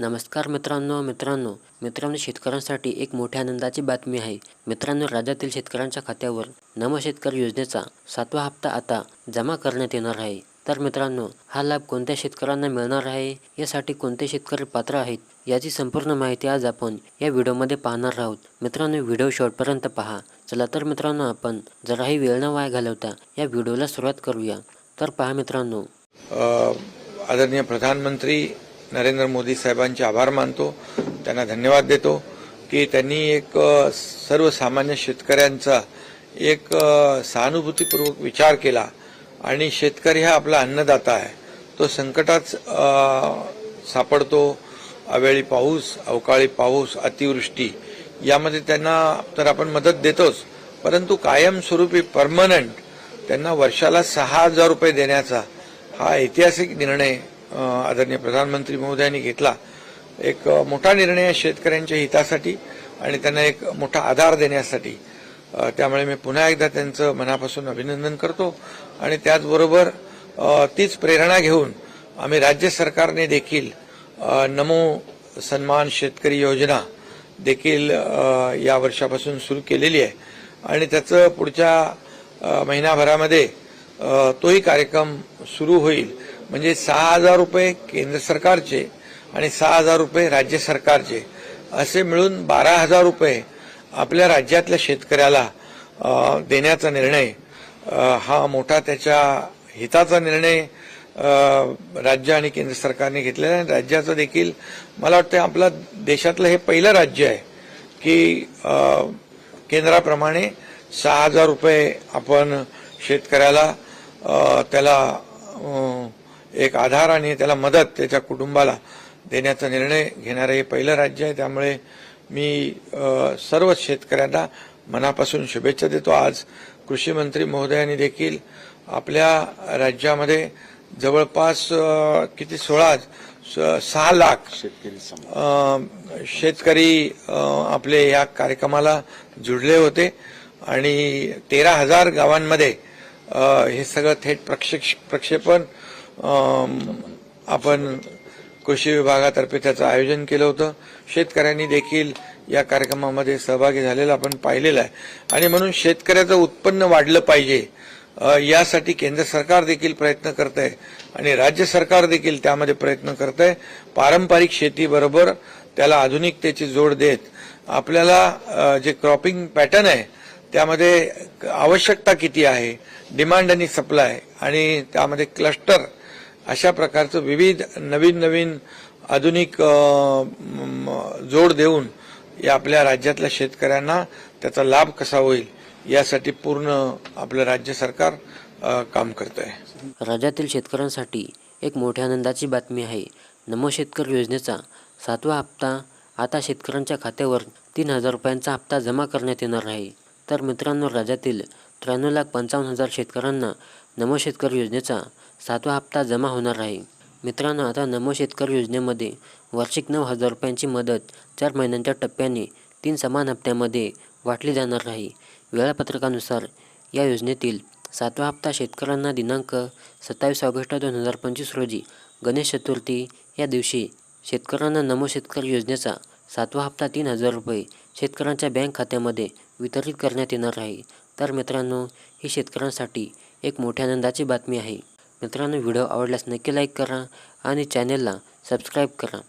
नमस्कार मित्रांनो मित्रांनो. मित्रांनो शेतकऱ्यांसाठी एक मोठ्या आनंदाची बातमी आहे. मित्रांनो राज्यातील शेतकऱ्यांच्या खात्यावर नम शेतकरी योजनेचा सातवा हप्ता आता जमा करण्यात येणार आहे. तर मित्रांनो हा लाभ कोणत्या शेतकऱ्यांना मिळणार आहे? यासाठी कोणते शेतकरी पात्र आहेत? याची संपूर्ण माहिती आज आपण या व्हिडिओमध्ये पाहणार आहोत. मित्रांनो व्हिडिओ शेवटपर्यंत पहा. चला तर मित्रांनो आपण जराही वेळ न वाया घालवता या व्हिडिओला सुरुवात करूया. तर पहा मित्रांनो. आदरणीय प्रधानमंत्री नरेंद्र मोदी साहेबांचे आभार मानतो त्यांना धन्यवाद देतो की त्यांनी एक सर्वसामान्य शेतकऱ्यांचा एक सहानुभूतीपूर्वक विचार केला आणि शेतकरी हा आपला अन्नदाता आहे. तो संकटात सापडतो अवेळी पाऊस अवकाळी पाऊस अतिवृष्टी यामध्ये त्यांना तर आपण मदत देतोच परंतु कायमस्वरूपी परमनंट त्यांना वर्षाला सहा हजार रुपये देण्याचा हा ऐतिहासिक निर्णय आदरणीय प्रधानमंत्री महोदयांनी घेतला. एक मोठा निर्णय शेतकऱ्यांच्या हितासाठी आणि त्यांना एक मोठा आधार देण्यासाठी. त्यामुळे मी पुन्हा एकदा त्यांचं मनापासून अभिनंदन करतो आणि त्याचबरोबर तीच प्रेरणा घेऊन आम्ही राज्य सरकारने देखील नमो सन्मान शेतकरी योजना देखील या वर्षापासून सुरू केलेली आहे. आणि त्याचं पुढच्या महिनाभरामध्ये तोही कार्यक्रम सुरू होईल. म्हणजे सहा हजार रुपये केंद्र सरकारचे आणि सहा हजार रुपये राज्य सरकारचे असे मिळून बारा हजार रुपये आपल्या राज्यातल्या शेतकऱ्याला देण्याचा निर्णय हा मोठा त्याच्या हिताचा निर्णय राज्य आणि केंद्र सरकारने घेतलेला आहे. राज्याचं देखील मला वाटतं आपला देशातलं हे पहिलं राज्य आहे की केंद्राप्रमाणे सहा हजार रुपये आपण शेतकऱ्याला त्याला एक आधार आणि त्याला मदत त्याच्या कुटुंबाला देण्याचा निर्णय घेणारं हे पहिलं राज्य आहे. त्यामुळे मी सर्व शेतकऱ्यांना मनापासून शुभेच्छा देतो. आज कृषी मंत्री महोदयांनी देखील आपल्या राज्यामध्ये जवळपास किती सोळा सहा लाख शेतकरी अ, आपले या कार्यक्रमाला जुडले होते. आणि तेरा हजार गावांमध्ये हे सगळं थेट प्रक्षेप प्रक्षेपण आपण कृषी विभागातर्फे त्याचं आयोजन केलं होतं. शेतकऱ्यांनी देखील या कार्यक्रमामध्ये सहभागी झालेला आपण पाहिलेला आहे. आणि म्हणून शेतकऱ्याचं उत्पन्न वाढलं पाहिजे यासाठी केंद्र सरकार देखील प्रयत्न करत आहे आणि राज्य सरकार देखील त्यामध्ये प्रयत्न करत आहे पारंपरिक शेतीबरोबर त्याला आधुनिकतेची जोड देत आपल्याला जे क्रॉपिंग पॅटर्न आहे त्यामध्ये आवश्यकता किती आहे डिमांड आणि सप्लाय आणि त्यामध्ये क्लस्टर अशा प्रकारचं विविध नवीन नवीन आधुनिक जोड देऊन या आपल्या राज्यातल्या शेतकऱ्यांना त्याचा लाभ कसा होईल यासाठी पूर्ण आपलं राज्य सरकार काम करत आहे राज्यातील शेतकऱ्यांसाठी एक मोठ्या आनंदाची बातमी आहे. नमो शेतकरी योजनेचा सातवा हप्ता आता शेतकऱ्यांच्या खात्यावर तीन हजार रुपयांचा हप्ता जमा करण्यात येणार आहे. तर मित्रांनो राज्यातील त्र्याण्णव लाख पंचावन्न हजार शेतकऱ्यांना नमो शेतकरी योजनेचा सातवा हप्ता जमा होणार आहे. मित्रांनो आता नमो शेतकरी योजनेमध्ये वार्षिक नऊ हजार रुपयांची मदत चार महिन्यांच्या टप्प्याने तीन समान हप्त्यामध्ये वाटली जाणार आहे वेळापत्रकानुसार या योजनेतील सातवा हप्ता शेतकऱ्यांना दिनांक सत्तावीस ऑगस्ट दोन हजार पंचवीस रोजी गणेश चतुर्थी या दिवशी शेतकऱ्यांना नमो शेतकरी योजनेचा सातवा हप्ता तीन हजार रुपये शेतकऱ्यांच्या बँक खात्यामध्ये वितरित करण्यात येणार आहे. तर मित्रांनो ही शेतकऱ्यांसाठी एक मोठ्या आनंदाची बातमी आहे. मित्रांनो व्हिडिओ आवडल्यास नक्की लाईक करा आणि चॅनेलला सबस्क्राईब करा.